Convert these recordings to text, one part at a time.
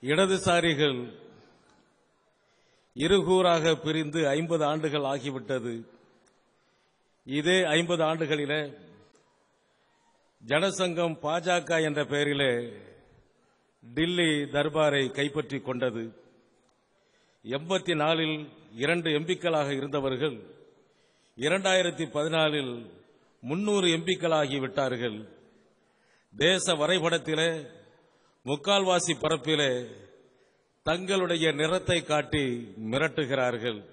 இடதுசாரிகள் இருகூறாக பிரிந்து ஐம்பது ஆண்டுகள் ஆகிவிட்டது. இதே ஐம்பது ஆண்டுகளில ஜனசங்கம் பாஜக என்ற பெயரிலே டில்லி தர்பாரை கைப்பற்றிக் கொண்டது. எண்பத்தி நாலில் இரண்டு எம்பிக்களாக இருந்தவர்கள் இரண்டாயிரத்தி பதினாலில் முன்னூறு எம்பிக்களாகி விட்டார்கள். தேச வரைபடத்திலே முக்கால்வாசி பரப்பிலே தங்களுடைய நிறத்தை காட்டி மிரட்டுகிறார்கள்.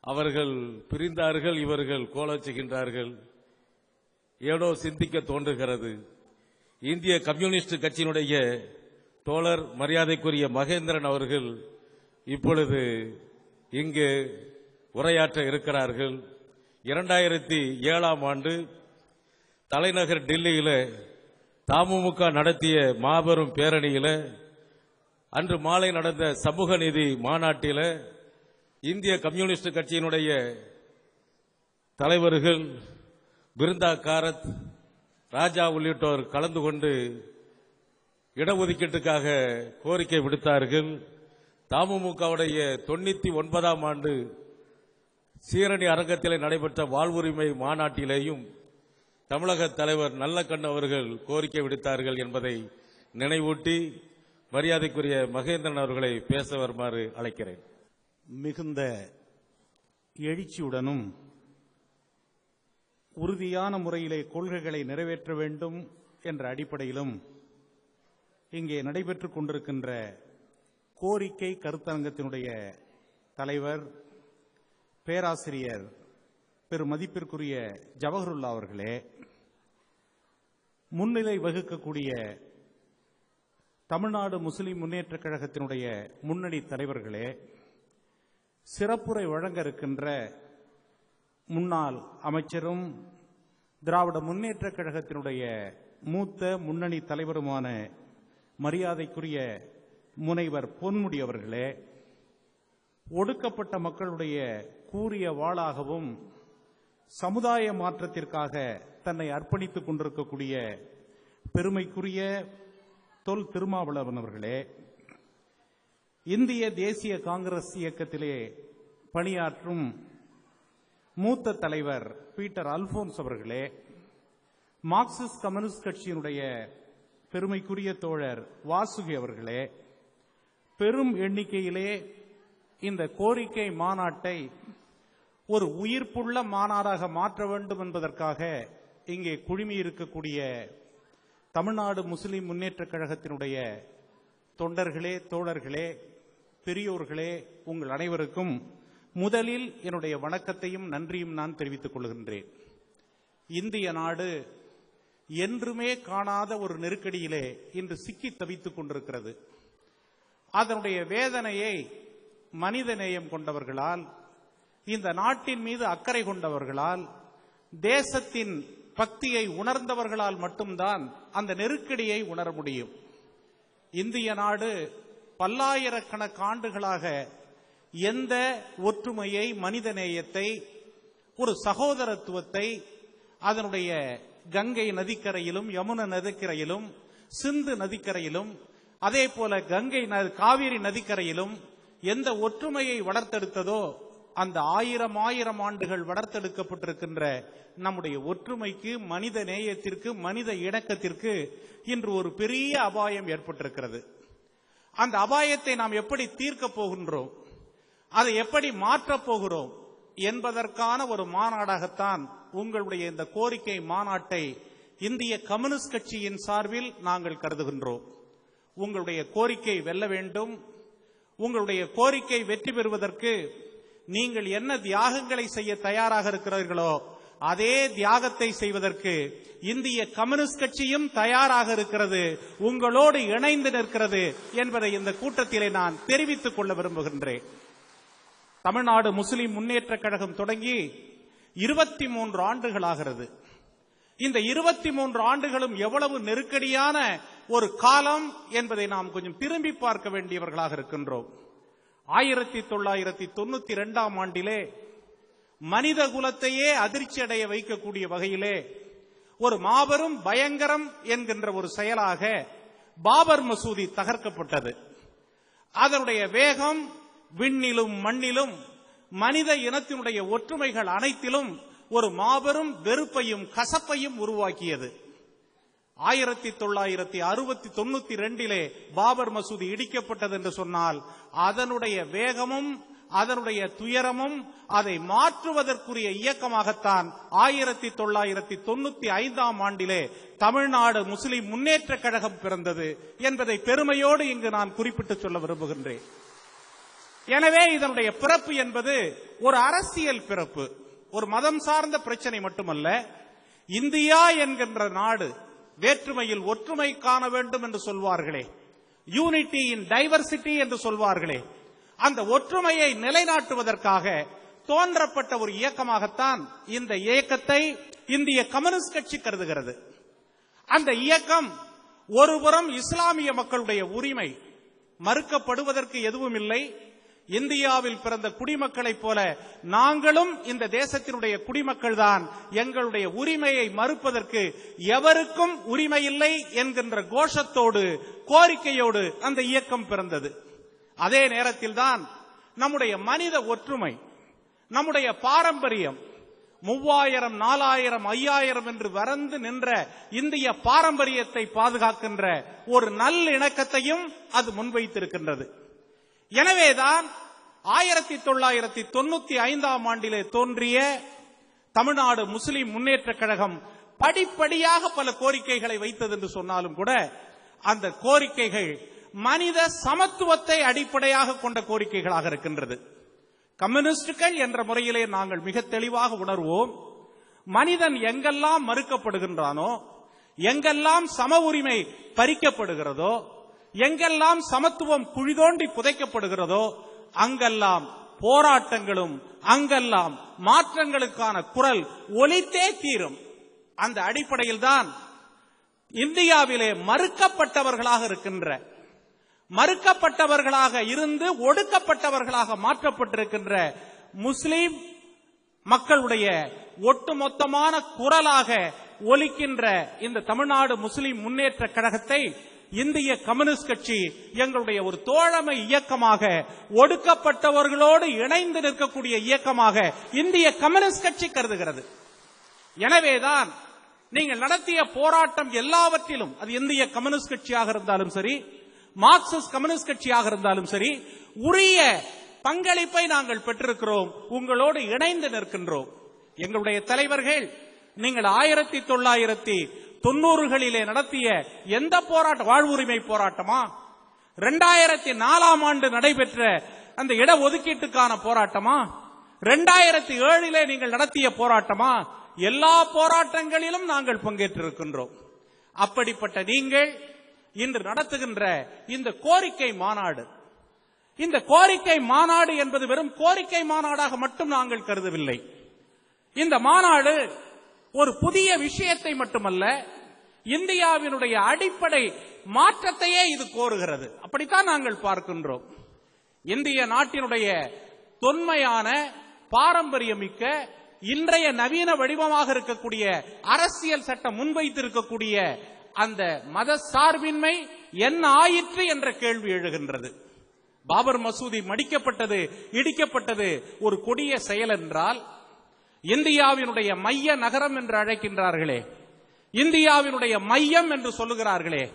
அவர்கள் பிரிந்தார்கள் இவர்கள் கோலச்சுகின்றார்கள். ஏனோ சிந்திக்க தோன்றுகிறது. இந்திய கம்யூனிஸ்ட் கட்சியினுடைய தோழர் மரியாதைக்குரிய மகேந்திரன் அவர்கள் இப்பொழுது இங்கு உரையாற்ற இருக்கிறார்கள். இரண்டாயிரத்தி ஏழாம் ஆண்டு தலைநகர் டெல்லியில தமுமுக நடத்திய மாபெரும் பேரணியில அன்று மாலை நடந்த சமூக நீதி மாநாட்டில இந்திய கம்யூனிஸ்ட் கட்சியினுடைய தலைவர்கள் பிருந்தா காரத் ராஜா உள்ளிட்டோர் கலந்து கொண்டு இடஒதுக்கீட்டுக்காக கோரிக்கை விடுத்தார்கள். தமுமுகவுடைய தொண்ணூத்தி ஒன்பதாம் ஆண்டு சீரணி அரங்கத்தில் நடைபெற்ற வாழ்வுரிமை மாநாட்டிலேயும் தமிழக தலைவர் நல்லக்கண்ணு அவர்கள் கோரிக்கை விடுத்தார்கள் என்பதை நினைவூட்டி மரியாதைக்குரிய மகேந்திரன் அவர்களை பேச வருமாறு அழைக்கிறேன். மிகுந்த எழுச்சியுடனும் உறுதியான முறையிலே கொள்கைகளை நிறைவேற்ற வேண்டும் என்ற அடிப்படையிலும் இங்கே நடைபெற்றுக் கொண்டிருக்கின்ற கோரிக்கை கருத்தரங்கத்தினுடைய தலைவர் பேராசிரியர் பெருமதிப்பிற்குரிய ஜவஹருல்லா அவர்களே முன்னிலை வகுக்கக்கூடிய தமிழ்நாடு முஸ்லிம் முன்னேற்றக் கழகத்தினுடைய முன்னணி தலைவர்களே சிறப்புரை வழங்க இருக்கின்ற முன்னாள் அமைச்சரும் திராவிட முன்னேற்றக் கழகத்தினுடைய மூத்த முன்னணி தலைவருமான மரியாதைக்குரிய முனைவர் பொன்முடி அவர்களே ஒடுக்கப்பட்ட மக்களுடைய கூறிய வாளாகவும் சமுதாய மாற்றத்திற்காக தன்னை அர்ப்பணித்துக் கொண்டிருக்கக்கூடிய பெருமைக்குரிய தொல் திருமாவளவன் அவர்களே இந்திய தேசிய காங்கிரஸ் இயக்கத்திலே பணியாற்றும் மூத்த தலைவர் பீட்டர் அல்போன்ஸ் அவர்களே மார்க்சிஸ்ட் கம்யூனிஸ்ட் கட்சியினுடைய பெருமைக்குரிய தோழர் வாசுகி அவர்களே பெரும் எண்ணிக்கையிலே இந்த கோரிக்கை மாநாட்டை ஒரு உயிர்ப்புள்ள மாநாடாக மாற்ற வேண்டும் என்பதற்காக இங்கே குழுமி இருக்கக்கூடிய தமிழ்நாடு முஸ்லிம் முன்னேற்றக் கழகத்தினுடைய தொண்டர்களே தோழர்களே பெரியோர்களே உங்கள் அனைவருக்கும் முதலில் என்னுடைய வணக்கத்தையும் நன்றியும் நான் தெரிவித்துக் கொள்கின்றேன். இந்திய நாடு என்றுமே காணாத ஒரு நெருக்கடியிலே இன்று சிக்கி தவித்துக் கொண்டிருக்கிறது. அதனுடைய வேதனையை மனித நேயம் கொண்டவர்களால் இந்த நாட்டின் மீது அக்கறை கொண்டவர்களால் தேசத்தின் பக்தியை உணர்ந்தவர்களால் மட்டும்தான் அந்த நெருக்கடியை உணர முடியும். இந்திய நாடு பல்லாயிரக்கணக்கான ஆண்டுகளாக எந்த ஒற்றுமையை மனிதநேயத்தை ஒரு சகோதரத்துவத்தை அதனுடைய கங்கை நதிக்கரையிலும் யமுன நதிக்கரையிலும் சிந்து நதிக்கரையிலும் அதே போல கங்கை ந- காவிரி நதிக்கரையிலும் எந்த ஒற்றுமையை வளர்த்தெடுத்ததோ அந்த ஆயிரம் ஆயிரம் ஆண்டுகள் வளர்த்தெடுக்கப்பட்டிருக்கின்ற நம்முடைய ஒற்றுமைக்கு மனித நேயத்திற்கு மனித இணக்கத்திற்கு இன்று ஒரு பெரிய அபாயம் ஏற்பட்டிருக்கிறது. அந்த அபாயத்தை நாம் எப்படி தீர்க்கப் போகின்றோம்? அதை எப்படி மாற்றப் போகிறோம்? என்பதற்கான ஒரு மாநாடாகத்தான் உங்களுடைய இந்த கோரிக்கை மாநாட்டை இந்திய கம்யூனிஸ்ட் கட்சியின் சார்பில் நாங்கள் கருதுகின்றோம். உங்களுடைய கோரிக்கை வெல்ல வேண்டும். உங்களுடைய கோரிக்கை வெற்றி பெறுவதற்கு நீங்கள் என்ன தியாகங்களை செய்ய தயாராக இருக்கிறீர்களோ அதே தியாகத்தை செய்வதற்கு இந்திய கம்யூனிஸ்ட் கட்சியும் தயாராக இருக்கிறது உங்களோடு இணைந்து நிற்கிறது என்பதை இந்த கூட்டத்திலே நான் தெரிவித்துக் கொள்ள விரும்புகின்றேன். தமிழ்நாடு முஸ்லிம் முன்னேற்றக் கழகம் தொடங்கி இருபத்தி மூன்று ஆண்டுகளாகிறது இந்த இருபத்தி மூன்று ஆண்டுகளும் எவ்வளவு நெருக்கடியான ஒரு காலம் என்பதை நாம் கொஞ்சம் திரும்பி பார்க்க வேண்டியவர்களாக இருக்கின்றோம். ஆயிரத்தி தொள்ளாயிரத்தி தொண்ணூத்தி இரண்டாம் ஆண்டிலே மனித குலத்தையே அதிர்ச்சி அடைய வைக்கக்கூடிய வகையிலே ஒரு மாபெரும் பயங்கரம் என்கின்ற ஒரு செயலாக பாபர் மசூதி தகர்க்கப்பட்டது. அதனுடைய வேகம் விண்ணிலும் மண்ணிலும் மனித இனத்தினுடைய ஒற்றுமைகள் அனைத்திலும் ஒரு மாபெரும் வெறுப்பையும் கசப்பையும் உருவாக்கியது. ஆயிரத்தி தொள்ளாயிரத்தி அறுபத்தி தொண்ணூத்தி ரெண்டிலே பாபர் மசூதி இடிக்கப்பட்டது என்று சொன்னால் அதனுடைய வேகமும் அதனுடைய துயரமும் அதை மாற்றுவதற்குரிய இயக்கமாகத்தான் ஆயிரத்தி தொள்ளாயிரத்தி தொண்ணூத்தி ஐந்தாம் ஆண்டிலே தமிழ்நாடு முஸ்லிம் முன்னேற்ற கழகம் பிறந்தது என்பதை பெருமையோடு இங்கு நான் குறிப்பிட்டு சொல்ல விரும்புகின்றேன். எனவே இதனுடைய பிறப்பு என்பது ஒரு அரசியல் பிறப்பு ஒரு மதம் சார்ந்த பிரச்சனை மட்டுமல்ல இந்தியா என்கின்ற நாடு வேற்றுமையில் ஒற்றுமை காண வேண்டும் என்று சொல்வார்களே. யூனிட்டி இன் டைவர்சிட்டி என்று சொல்வார்களே. அந்த ஒற்றுமையை நிலைநாட்டுவதற்காக தோன்றப்பட்ட ஒரு இயக்கமாகத்தான் இந்த இயக்கத்தை இந்திய கம்யூனிஸ்ட் கட்சி கருதுகிறது. அந்த இயக்கம் ஒருபுறம் இஸ்லாமிய மக்களுடைய உரிமை மறுக்கப்படுவதற்கு எதுவும் இல்லை இந்தியாவில் பிறந்த குடிமக்களைப் போல நாங்களும் இந்த தேசத்தினுடைய குடிமக்கள் தான் எங்களுடைய உரிமையை மறுப்பதற்கு எவருக்கும் உரிமை இல்லை என்கின்ற கோஷத்தோடு கோரிக்கையோடு அந்த இயக்கம் பிறந்தது. அதே நேரத்தில் தான் நம்முடைய மனித ஒற்றுமை நம்முடைய பாரம்பரியம் மூவாயிரம் நாலாயிரம் ஐயாயிரம் என்று வறந்து நின்ற இந்திய பாரம்பரியத்தை பாதுகாக்கின்ற ஒரு நல்லிணக்கத்தையும் அது முன்வைத்திருக்கின்றது. எனவேதான் ஆயிரத்தி தொள்ளாயிரத்தி தொண்ணூத்தி ஐந்தாம் ஆண்டிலே தோன்றிய தமிழ்நாடு முஸ்லிம் முன்னேற்ற கழகம் படிப்படியாக பல கோரிக்கைகளை வைத்தது என்று சொன்னாலும் கூட அந்த கோரிக்கைகள் மனித சமத்துவத்தை அடிப்படையாக கொண்ட கோரிக்கைகளாக இருக்கின்றது. கம்யூனிஸ்டுகள் என்ற முறையிலே நாங்கள் மிக தெளிவாக உணர்வோம் மனிதன் எங்கெல்லாம் மறுக்கப்படுகின்றானோ எங்கெல்லாம் சம உரிமை பறிக்கப்படுகிறதோ எங்கெல்லாம் சமத்துவம் குழிதோண்டி புதைக்கப்படுகிறதோ அங்கெல்லாம் போராட்டங்களும் அங்கெல்லாம் மாற்றங்களுக்கான குரல் ஒலித்தே தீரும். அந்த அடிப்படையில் தான் இந்தியாவிலே மறுக்கப்பட்டவர்களாக இருக்கின்ற மறுக்கப்பட்டவர்களாக இருந்து ஒடுக்கப்பட்டவர்களாக மாற்றப்பட்டிருக்கின்ற முஸ்லிம் மக்களுடைய ஒட்டுமொத்தமான குரலாக ஒலிக்கின்ற இந்த தமிழ்நாடு முஸ்லிம் முன்னேற்ற கழகத்தை இந்திய கம்யூனிஸ்ட் கட்சி எங்களுடைய ஒரு தோழமை இயக்கமாக ஒடுக்கப்பட்டவர்களோடு இணைந்து நிற்கக்கூடிய இயக்கமாக இந்திய கம்யூனிஸ்ட் கட்சி கருதுகிறது. எனவேதான் நீங்கள் நடத்திய போராட்டம் எல்லாவற்றிலும் அது இந்திய கம்யூனிஸ்ட் கட்சியாக இருந்தாலும் சரி மார்க்சிஸ்ட் கம்யூனிஸ்ட் கட்சியாக இருந்தாலும் சரி உரிய பங்களிப்பை நாங்கள் பெற்றிருக்கிறோம் உங்களோடு இணைந்து நிற்கின்றோம். எங்களுடைய தலைவர்கள் நீங்கள் ஆயிரத்தி தொள்ளாயிரத்தி தொண்ணூறுகளிலே நடத்திய எந்த போராட்ட வாழ்வுரிமை போராட்டமா? ரெண்டாயிரத்தி நாலாம் ஆண்டு நடைபெற்ற அந்த இட ஒதுக்கீட்டுக்கான போராட்டமா? ரெண்டாயிரத்தி ஏழிலே நீங்கள் நடத்திய போராட்டமா? எல்லா போராட்டங்களிலும் நாங்கள் பங்கேற்றிருக்கின்றோம். அப்படிப்பட்ட நீங்கள் இன்று நடத்துகின்ற இந்த கோரிக்கை மாநாடு. இந்த கோரிக்கை மாநாடு என்பது வெறும் கோரிக்கை மாநாடாக மட்டும் நாங்கள் கருதவில்லை. இந்த மாநாடு ஒரு புதிய விஷயத்தை மட்டுமல்ல இந்தியாவினுடைய அடிப்படை மாற்றத்தையே இது கோருகிறது. அப்படித்தான் நாங்கள் பார்க்கின்றோம். இந்திய நாட்டினுடைய தொன்மையான பாரம்பரியமிக்க இன்றைய நவீன வடிவமாக இருக்கக்கூடிய அரசியல் சட்டம் முன்வைத்திருக்கக்கூடிய அந்த மத சார்பின்மை என்ன ஆயிற்று என்ற கேள்வி எழுகின்றது. பாபர் மசூதி மடிக்கப்பட்டது இடிக்கப்பட்டது ஒரு கொடிய செயல் என்றால் இந்தியாவினுடைய மைய நகரம் என்று அழைக்கின்றார்களே. இந்தியாவினுடைய மையம் என்று சொல்லுகிறார்களே.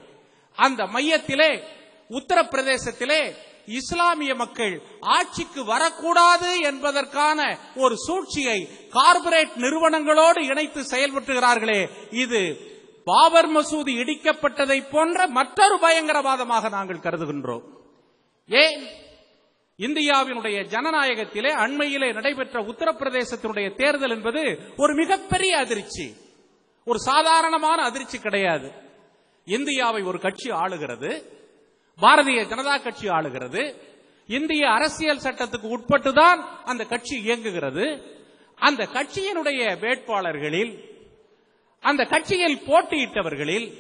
அந்த மையத்திலே உத்தரப்பிரதேசத்திலே இஸ்லாமிய மக்கள் ஆட்சிக்கு வரக்கூடாது என்பதற்கான ஒரு சூழ்ச்சியை கார்ப்பரேட் நிறுவனங்களோடு இணைத்து செயல்பட்டுகிறார்களே. இது பாபர் மசூதி இடிக்கப்பட்டதை போன்ற மற்றொரு பயங்கரவாதமாக நாங்கள் கருதுகின்றோம். ஏன்? இந்தியாவினுடைய ஜனநாயகத்திலே அண்மையிலே நடைபெற்ற உத்தரப்பிரதேசத்தினுடைய தேர்தல் என்பது ஒரு மிகப்பெரிய அதிர்ச்சி. ஒரு சாதாரணமான அதிர்ச்சி கிடையாது. இந்தியாவை ஒரு கட்சி ஆளுகிறது. பாரதிய ஜனதா கட்சி ஆளுகிறது. இந்திய அரசியல் சட்டத்துக்கு உட்பட்டுதான் அந்த கட்சி இயங்குகிறது. அந்த கட்சியினுடைய வேட்பாளர்களில் அந்த கட்சியில் போட்டியிட்டவர்களில்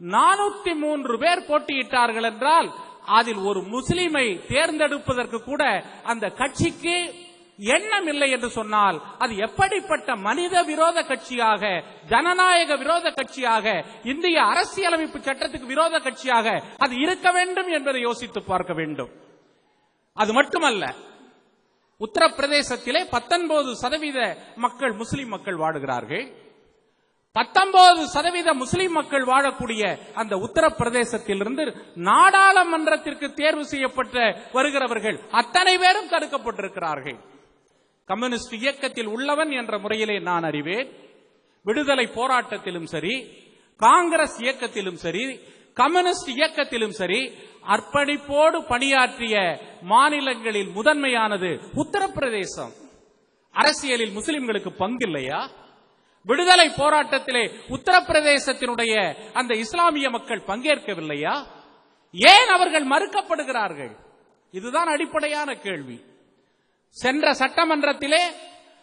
நானூத்தி மூன்று பேர் போட்டியிட்டார்கள் என்றால் அதில் ஒரு முஸ்லிமை தேர்ந்தெடுப்பதற்கு கூட அந்த கட்சிக்கு எண்ணம் இல்லை என்று சொன்னால் அது எப்படிப்பட்ட மனித விரோத கட்சியாக ஜனநாயக விரோத கட்சியாக இந்திய அரசியலமைப்பு சட்டத்துக்கு விரோத கட்சியாக அது இருக்க வேண்டும் என்பதை யோசித்து பார்க்க வேண்டும். அது மட்டுமல்ல உத்தரப்பிரதேசத்திலே பத்தொன்பது சதவீத மக்கள் முஸ்லிம் மக்கள் வாடுகிறார்கள் பத்தொன்பது சதவீத முஸ்லிம் மக்கள் வாழக்கூடிய அந்த உத்தரப்பிரதேசத்திலிருந்து நாடாளுமன்றத்திற்கு தேர்வு செய்யப்பட்ட வருகிறவர்கள் அத்தனை பேரும் தடுக்கப்பட்டிருக்கிறார்கள். கம்யூனிஸ்ட் இயக்கத்தில் உள்ளவன் என்ற முறையிலே நான் அறிவேன். விடுதலை போராட்டத்திலும் சரி காங்கிரஸ் இயக்கத்திலும் சரி கம்யூனிஸ்ட் இயக்கத்திலும் சரி அர்ப்பணிப்போடு பணியாற்றிய மாநிலங்களில் முதன்மையானது உத்தரப்பிரதேசம். அரசியலில் முஸ்லிம்களுக்கு பங்கில்லையா? விடுதலை போராட்டத்திலே உத்தரப்பிரதேசத்தினுடைய அந்த இஸ்லாமிய மக்கள் பங்கேற்கவில்லையா? ஏன் அவர்கள் மறுக்கப்படுகிறார்கள்? இதுதான் அடிப்படையான கேள்வி. சென்ற சட்டமன்றத்திலே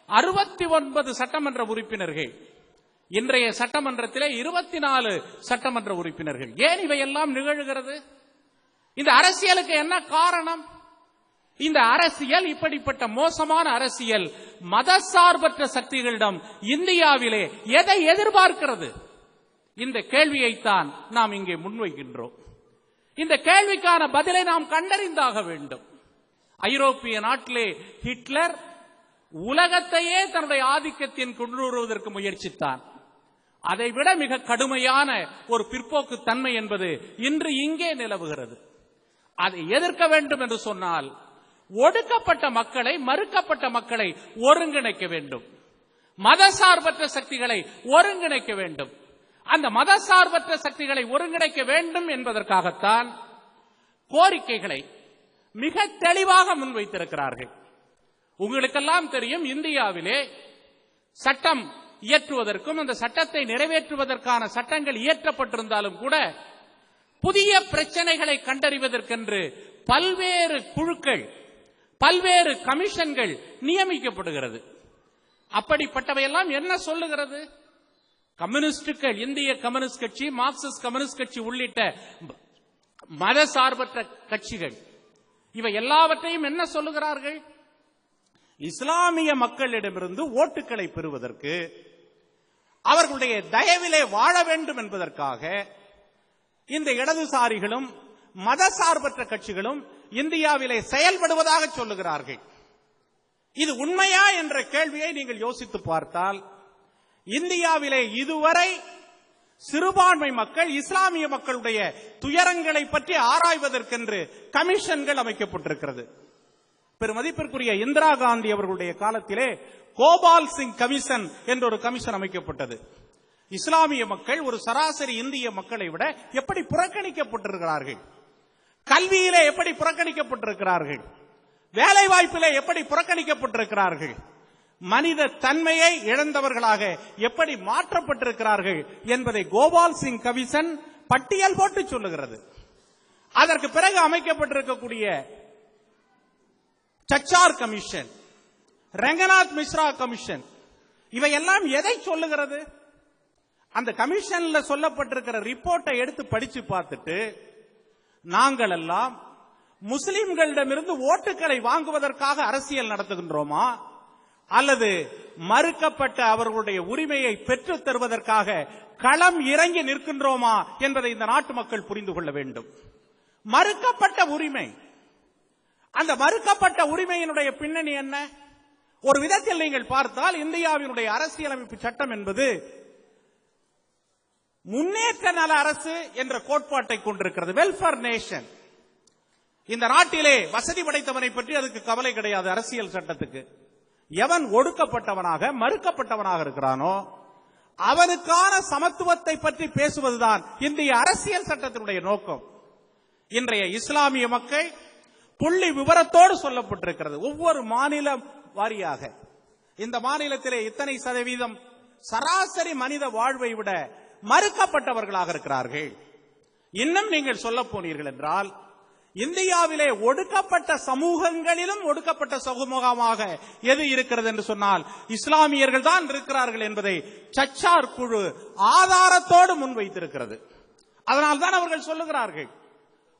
அறுபத்தி ஒன்பது சட்டமன்ற உறுப்பினர்கள் இன்றைய சட்டமன்றத்திலே இருபத்தி நாலு சட்டமன்ற உறுப்பினர்கள். ஏன் இவையெல்லாம் நிகழ்கிறது? இந்த அரசியலுக்கு என்ன காரணம்? இந்த அரசியல் இப்படிப்பட்ட மோசமான அரசியல் மதசார்பற்ற சக்திகளிடம் இந்தியாவிலே எதை எதிர்பார்க்கிறது? இந்த கேள்வியைத்தான் நாம் இங்கே முன்வைக்கின்றோம். இந்த கேள்விக்கான பதிலை நாம் கண்டறிந்தாக வேண்டும். ஐரோப்பிய நாட்டிலே ஹிட்லர் உலகத்தையே தன்னுடைய ஆதிக்கத்தின் கொண்டுவருவதற்கு முயற்சித்தான். அதைவிட மிக கடுமையான ஒரு பிற்போக்கு தன்மை என்பது இன்று இங்கே நிலவுகிறது. அதை எதிர்க்க வேண்டும் என்று சொன்னால் ஒடுக்கப்பட்ட மக்களை மறுக்கப்பட்ட மக்களை ஒருங்கிணைக்க வேண்டும். மதசார்பற்ற சக்திகளை ஒருங்கிணைக்க வேண்டும். அந்த மதசார்பற்ற சக்திகளை ஒருங்கிணைக்க வேண்டும் என்பதற்காகத்தான் கோரிக்கைகளை மிக தெளிவாக முன்வைத்திருக்கிறார்கள். உங்களுக்கெல்லாம் தெரியும் இந்தியாவிலே சட்டம் இயற்றுவதற்கும் அந்த சட்டத்தை நிறைவேற்றுவதற்கான சட்டங்கள் இயற்றப்பட்டிருந்தாலும் கூட புதிய பிரச்சனைகளை கண்டறிவதற்கென்று பல்வேறு குழுக்கள் பல்வேறு கமிஷன்கள் நியமிக்கப்படுகிறது. அப்படிப்பட்டவையெல்லாம் என்ன சொல்லுகிறது? கம்யூனிஸ்டுகள் இந்திய கம்யூனிஸ்ட் கட்சி மார்க்சிஸ்ட் கம்யூனிஸ்ட் கட்சி உள்ளிட்ட மத சார்பற்ற கட்சிகள். இவை எல்லாவற்றையும் என்ன சொல்லுகிறார்கள்? இஸ்லாமிய மக்களிடமிருந்து ஓட்டுகளை பெறுவதற்கு அவர்களுடைய தயவிலே வாழ வேண்டும் என்பதற்காக இந்த இடதுசாரிகளும் மதசார்பற்ற கட்சிகளும் இந்தியாவிலே செயல்படுவதாக சொல்லுகிறார்கள். இது உண்மையா என்ற கேள்வியை நீங்கள் யோசித்து பார்த்தால் இந்தியாவிலே இதுவரை சிறுபான்மை மக்கள் இஸ்லாமிய மக்களுடைய துயரங்களை பற்றி ஆராய்வதற்கென்று கமிஷன்கள் அமைக்கப்பட்டிருக்கிறது. பெருமதிப்பிற்குரிய இந்திரா காந்தி அவர்களுடைய காலத்திலே கோபால் சிங் கமிஷன் என்ற ஒரு கமிஷன் அமைக்கப்பட்டது. இஸ்லாமிய மக்கள் ஒரு சராசரி இந்திய மக்களை விட எப்படி புறக்கணிக்கப்பட்டிருக்கிறார்கள்? கல்வியிலே எப்படி புறக்கணிக்கப்பட்டிருக்கிறார்கள்? வேலை வாய்ப்பிலே எப்படி புறக்கணிக்கப்பட்டிருக்கிறார்கள்? மனித தன்மையை இழந்தவர்களாக எப்படி மாற்றப்பட்டிருக்கிறார்கள் என்பதை கோபால் சிங் கமிஷன் பட்டியல் போட்டு சொல்லுகிறது. அதற்கு பிறகு அமைக்கப்பட்டிருக்கக்கூடிய சச்சார் கமிஷன் ரங்கநாத் மிஸ்ரா கமிஷன் இவையெல்லாம் எதை சொல்லுகிறது? அந்த கமிஷன்ல சொல்லப்பட்டிருக்கிற ரிப்போர்ட்டை எடுத்து படிச்சு பார்த்துட்டு நாங்கள் எல்லாம் முஸ்லிம்களிடமிருந்து ஓட்டுகளை வாங்குவதற்காக அரசியல் நடத்துகின்றோமா? அல்லது மறுக்கப்பட்ட அவர்களுடைய உரிமையை பெற்றுத் தருவதற்காக களம் இறங்கி நிற்கின்றோமா என்பதை இந்த நாட்டு மக்கள் புரிந்து கொள்ள வேண்டும். மறுக்கப்பட்ட உரிமை. அந்த மறுக்கப்பட்ட உரிமையினுடைய பின்னணி என்ன? ஒரு விதத்தில் நீங்கள் பார்த்தால் இந்தியாவினுடைய அரசியலமைப்பு சட்டம் என்பது முன்னேற்ற நல அரசு என்ற கோட்பாட்டை கொண்டிருக்கிறது. வெல்ஃபேர் நேஷன் இந்த நாட்டிலே வசதி படைத்தவனை பற்றி அதுக்கு கவலை கிடையாது அரசியல் சட்டத்துக்கு. எவன் ஒடுக்கப்பட்டவனாக மறுக்கப்பட்டவனாக இருக்கிறானோ அவனுக்கான சமத்துவத்தை பற்றி பேசுவதுதான் இந்திய அரசியல் சட்டத்தினுடைய நோக்கம். இன்றைய இஸ்லாமிய மக்கள் புள்ளி விவரத்தோடு சொல்லப்பட்டிருக்கிறது. ஒவ்வொரு மாநில வாரியாக. இந்த மாநிலத்திலே இத்தனை சதவீதம் சராசரி மனித வாழ்வை விட மறுக்கப்பட்டவர்களாக இருக்கிறார்கள். இன்னும் நீங்கள் சொல்ல போனீர்கள் என்றால் இந்தியாவிலே ஒடுக்கப்பட்ட சமூகங்களிலும் ஒடுக்கப்பட்ட சமூகமாக எது இருக்கிறது என்று சொன்னால் இஸ்லாமியர்கள் தான் இருக்கிறார்கள் என்பதை சச்சார் குழு ஆதாரத்தோடு முன்வைத்திருக்கிறது. அதனால்தான் அவர்கள் சொல்லுகிறார்கள்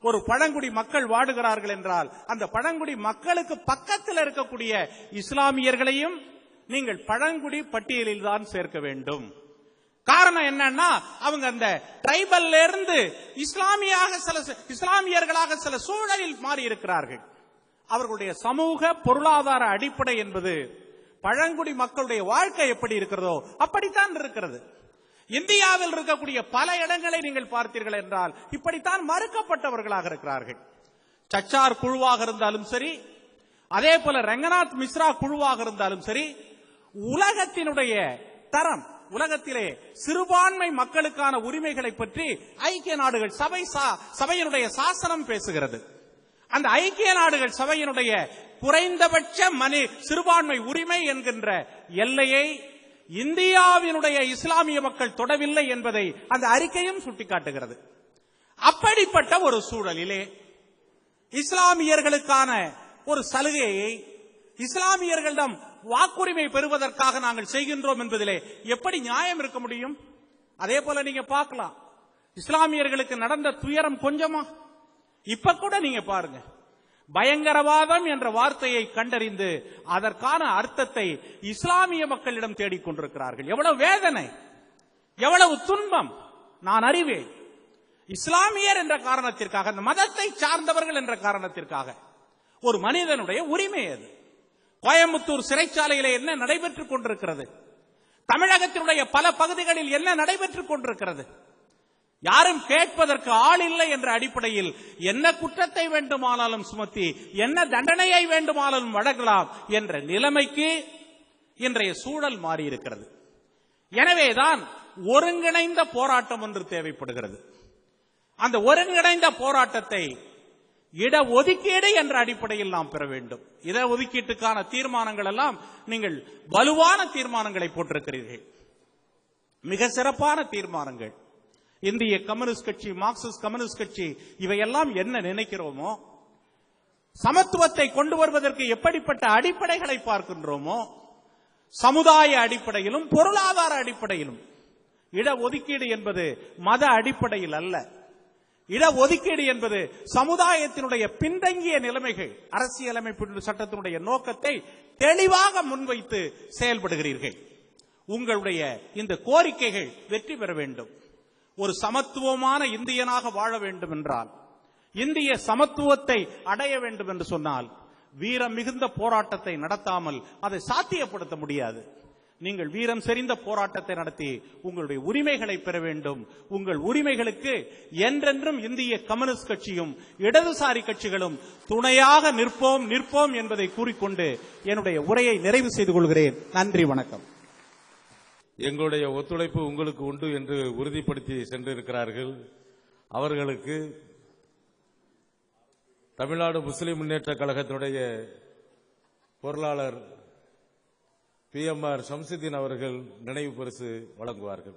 ஒரு பழங்குடி மக்கள் வாடுகிறார்கள் என்றால் அந்த பழங்குடி மக்களுக்கு பக்கத்தில் இருக்கக்கூடிய இஸ்லாமியர்களையும் நீங்கள் பழங்குடி பட்டியலில் தான் சேர்க்க வேண்டும். காரணம் என்னன்னா அவங்க அந்த டிரைபல்ல இருந்து இஸ்லாமியாக சில இஸ்லாமியர்களாக சில சூழலில் மாறி இருக்கிறார்கள் அவர்களுடைய சமூக பொருளாதார அடிப்படை என்பது பழங்குடி மக்களுடைய வாழ்க்கை எப்படி இருக்கிறதோ அப்படித்தான் இருக்கிறது. இந்தியாவில் இருக்கக்கூடிய பல இடங்களை நீங்கள் பார்த்தீர்கள் என்றால் இப்படித்தான் மறுக்கப்பட்டவர்களாக இருக்கிறார்கள். சச்சார் குழுவாக இருந்தாலும் சரி அதே போல ரங்கநாத் மிஸ்ரா குழுவாக இருந்தாலும் சரி உலகத்தினுடைய தரம் உலகத்திலே சிறுபான்மை மக்களுக்கான உரிமைகளை பற்றி ஐக்கிய நாடுகள் சபை சா- சபையினுடைய சாசனம் பேசுகிறது. அந்த ஐக்கிய நாடுகள் சபையினுடைய குறைந்தபட்ச மனி சிறுபான்மை உரிமை என்கின்ற எல்லையை இந்தியாவினுடைய இஸ்லாமிய மக்கள் தொடவில்லை என்பதை அந்த அறிக்கையும் சுட்டிக்காட்டுகிறது. அப்படிப்பட்ட ஒரு சூழலிலே இஸ்லாமியர்களுக்கான ஒரு சலுகையை இஸ்லாமியர்களிடம் வாக்குரிமை பெறுவதற்காக நாங்கள் செய்கின்றோம் என்பதிலே எப்படி நியாயம் இருக்க முடியும்? அதே போல நீங்க பார்க்கலாம். இஸ்லாமியர்களுக்கு நடந்த துயரம் கொஞ்சமா? இப்ப கூட நீங்க பாருங்க. பயங்கரவாதம் என்ற வார்த்தையை கண்டறிந்து அதற்கான அர்த்தத்தை இஸ்லாமிய மக்களிடம் தேடிக் கொண்டிருக்கிறார்கள். எவ்வளவு வேதனை எவ்வளவு துன்பம் நான் அறிவேன். இஸ்லாமியர் என்ற காரணத்திற்காக அந்த மதத்தை சார்ந்தவர்கள் என்ற காரணத்திற்காக ஒரு மனிதனுடைய உரிமை அது. கோயம்புத்தூர் சிறைச்சாலையில் என்ன நடைபெற்றுக் கொண்டிருக்கிறது? தமிழகத்தினுடைய பல பகுதிகளில் என்ன நடைபெற்றுக் கொண்டிருக்கிறது? யாரும் கேட்பதற்கு ஆள் இல்லை என்ற அடிப்படையில் என்ன குற்றத்தை வேண்டுமானாலும் சுமத்தி என்ன தண்டனையை வேண்டுமானாலும் வழங்கலாம் என்ற நிலைமைக்கு இன்றைய சூழல் மாறியிருக்கிறது. எனவேதான் ஒருங்கிணைந்த போராட்டம் ஒன்று தேவைப்படுகிறது. அந்த ஒருங்கிணைந்த போராட்டத்தை இட ஒதுக்கீடு என்ற அடிப்படையில் நாம் பெற வேண்டும். இட ஒதுக்கீட்டுக்கான தீர்மானங்கள் எல்லாம் நீங்கள் வலுவான தீர்மானங்களை போட்டிருக்கிறீர்கள். மிக சிறப்பான தீர்மானங்கள். இந்திய கம்யூனிஸ்ட் கட்சி மார்க்சிஸ்ட் கம்யூனிஸ்ட் கட்சி இவையெல்லாம் என்ன நினைக்கிறோமோ சமத்துவத்தை கொண்டு வருவதற்கு எப்படிப்பட்ட அடிப்படைகளை பார்க்கின்றோமோ சமுதாய அடிப்படையிலும் பொருளாதார அடிப்படையிலும் இட ஒதுக்கீடு என்பது மத அடிப்படையில் அல்ல. இட ஒதுக்கீடு என்பது சமுதாயத்தினுடைய பின்தங்கிய நிலைமைகள் அரசியலமைப்பு சட்டத்தினுடைய நோக்கத்தை தெளிவாக முன்வைத்து செயல்படுகிறீர்கள். உங்களுடைய இந்த கோரிக்கைகள் வெற்றி பெற வேண்டும். ஒரு சமத்துவமான இந்தியனாக வாழ வேண்டும் என்றால் இந்திய சமத்துவத்தை அடைய வேண்டும் என்று சொன்னால் வீரம் மிகுந்த போராட்டத்தை நடத்தாமல் அதை சாத்தியப்படுத்த முடியாது. நீங்கள் வீரம் செறிந்த போராட்டத்தை நடத்தி உங்களுடைய உரிமைகளை பெற வேண்டும். உங்கள் உரிமைகளுக்கு என்றென்றும் இந்திய கம்யூனிஸ்ட் கட்சியும் இடதுசாரி கட்சிகளும் துணையாக நிற்போம் நிற்போம் என்பதை கூறிக்கொண்டு என்னுடைய உரையை நிறைவு செய்து கொள்கிறேன். நன்றி வணக்கம். எங்களுடைய ஒத்துழைப்பு உங்களுக்கு உண்டு என்று உறுதிப்படுத்தி சென்றிருக்கிறார்கள். அவர்களுக்கு தமிழ்நாடு முஸ்லிம் முன்னேற்ற கழகத்தினுடைய பொருளாளர் பி எம் ஆர் ஷம்சுதீன் அவர்கள் நினைவு பரிசு வழங்குவார்கள்.